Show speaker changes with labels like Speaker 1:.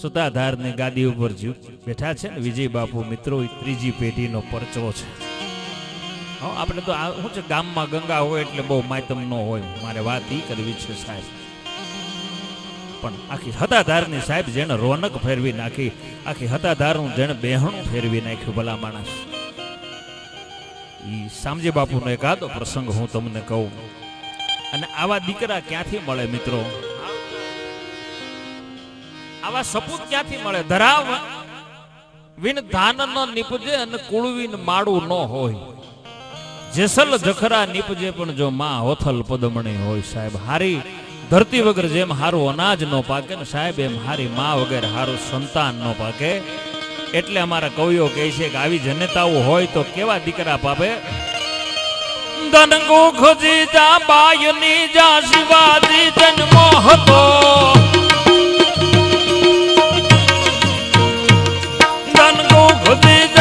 Speaker 1: સતાધારની ગાદી ઉપર બેઠા છે ને, વિજય બાપુ મિત્રો ત્રીજી પેઢીનો પરચો છે. આપણે તો શું છે, ગામમાં ગંગા હોય એટલે બહુ માતમ ન હોય, મારે વાત એ કરવી છે સાહેબ. પણ આખી હતાધારની સાહેબ જેને રોનક ફેરવી નાખી, આખી હતાધારનું જેને બેહણું ફેરવી નાખ્યું, ભલા માણસ. ઈ સામજી બાપુનો એકાદો પ્રસંગ હું તમને કહું. અને આવા દીકરા ક્યાંથી મળે મિત્રો? આવા સપૂત ક્યાંથી મળે? ધરાવ વિન ધાન ન નીપજે અને કુળવીન માળું ન હોય. જેસલ જખરા નીપજે પણ જો માં હોથલ પદમણી હોય સાહેબ. હારી ધરતી વગર જેમ હારું અનાજ નો પાકે ને સાહેબ, એમ હારી માં વગર હારું સંતાન નો પાકે. એટલે અમારા કવિઓ કહે છે કે આવી જનતાઓ હોય તો કેવા દીકરા પાપે? ધનગુ ખોજી જા બાયની જા શિવાજી જન્મો હતો. ધનગુ ખજી